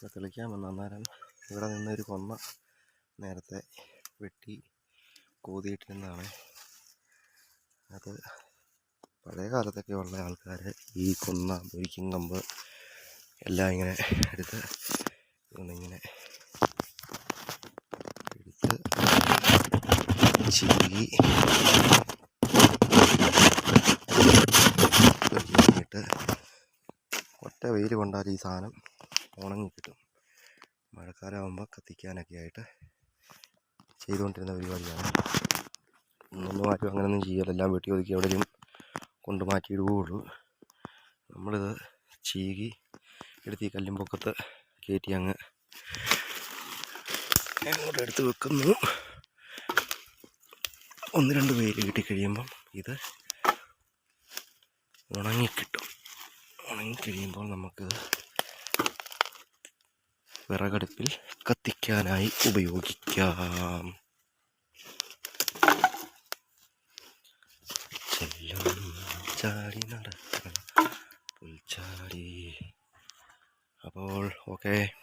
ഇവിടെ തെളിക്കാൻ വന്ന അന്നേരം ഇവിടെ നിന്നൊരു കൊന്ന നേരത്തെ വെട്ടി കോതിയിട്ടിരുന്നതാണ് അത് പഴയ കാലത്തൊക്കെ ഉള്ള ആൾക്കാർ ഈ കൊന്ന പൊരിക്കും കമ്പ് എല്ലാം ഇങ്ങനെ എടുത്ത് ഇങ്ങനെ എടുത്ത് ചീകി ഒറ്റ വെയിൽ കൊണ്ടാൽ ഈ സാധനം ഉണങ്ങി കിട്ടും. മഴക്കാലമാകുമ്പോൾ കത്തിക്കാനൊക്കെ ആയിട്ട് ചെയ്തുകൊണ്ടിരുന്ന പരിപാടിയാണ് ഒന്നും ആരും അങ്ങനെയൊന്നും ചെയ്യല്ല. എല്ലാം വെട്ടി ഒതുക്കി എവിടെയും കൊണ്ട് മാറ്റിയിടുകയുള്ളൂ നമ്മളിത് ചീകി എടുത്ത് ഈ കല്ലുംപൊക്കത്ത് കയറ്റി അങ്ങ് അങ്ങോട്ട് എടുത്ത് വെക്കുന്നു. ഒന്ന് രണ്ട് വെയിൽ കിട്ടിക്കഴിയുമ്പം ഇത് ഉണങ്ങിക്കിട്ടും ഉണങ്ങിക്കഴിയുമ്പോൾ നമുക്കിത് വിറകടുപ്പിൽ കത്തിക്കാനായി ഉപയോഗിക്കാം. ചെല്ലും ചാടി നടക്കണം. പുൽച്ചാടി. അപ്പോൾ ഓക്കെ